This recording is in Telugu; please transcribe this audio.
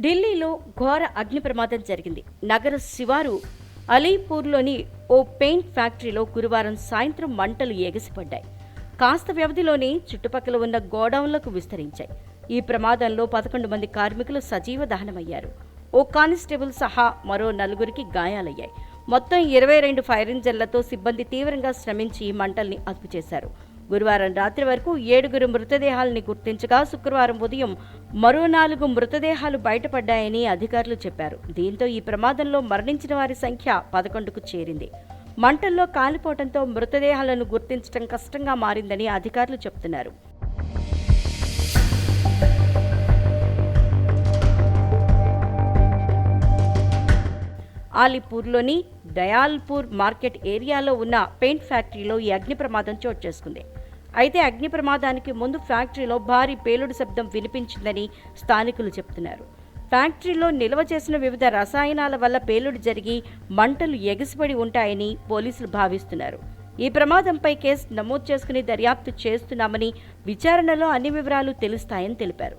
ఢిల్లీలో ఘోర అగ్ని ప్రమాదం జరిగింది. నగర శివారు అలీపూర్లోని ఓ పెయింట్ ఫ్యాక్టరీలో గురువారం సాయంత్రం మంటలు ఎగసిపడ్డాయి కాస్త వ్యవధిలోనే చుట్టుపక్కల ఉన్న గోడౌన్లకు విస్తరించాయి. ఈ ప్రమాదంలో పదకొండు మంది కార్మికులు సజీవ దహనమయ్యారు. ఓ కానిస్టేబుల్ సహా మరో నలుగురికి గాయాలయ్యాయి. మొత్తం ఇరవై రెండు ఫైర్ ఇంజన్లతో సిబ్బంది తీవ్రంగా శ్రమించి మంటల్ని అదుపు చేశారు గురువారం రాత్రి వరకు ఏడుగురు మృతదేహాలని గుర్తించగా శుక్రవారం ఉదయం మరో నాలుగు మృతదేహాలు బయటపడ్డాయని అధికారులు చెప్పారు. దీంతో ఈ ప్రమాదంలో మరణించిన వారి సంఖ్య పదకొండుకు చేరింది. మంటల్లో కాలిపోవడంతో మృతదేహాలను గుర్తించడం కష్టంగా మారిందని అధికారులు చెబుతున్నారు. ఆలిపూర్లోని దయాల్పూర్ మార్కెట్ ఏరియాలో ఉన్న పెయింట్ ఫ్యాక్టరీలో ఈ అగ్ని ప్రమాదం చోటు చేసుకుంది. అయితే అగ్ని ప్రమాదానికి ముందు ఫ్యాక్టరీలో భారీ పేలుడు శబ్దం వినిపించిందని స్థానికులు చెబుతున్నారు. ఫ్యాక్టరీలో నిల్వ చేసిన వివిధ రసాయనాల వల్ల పేలుడు జరిగి మంటలు ఎగిసిపడి ఉంటాయని పోలీసులు భావిస్తున్నారు. ఈ ప్రమాదంపై కేసు నమోదు చేసుకుని దర్యాప్తు చేస్తున్నామని విచారణలో అన్ని వివరాలు తెలుస్తాయని తెలిపారు.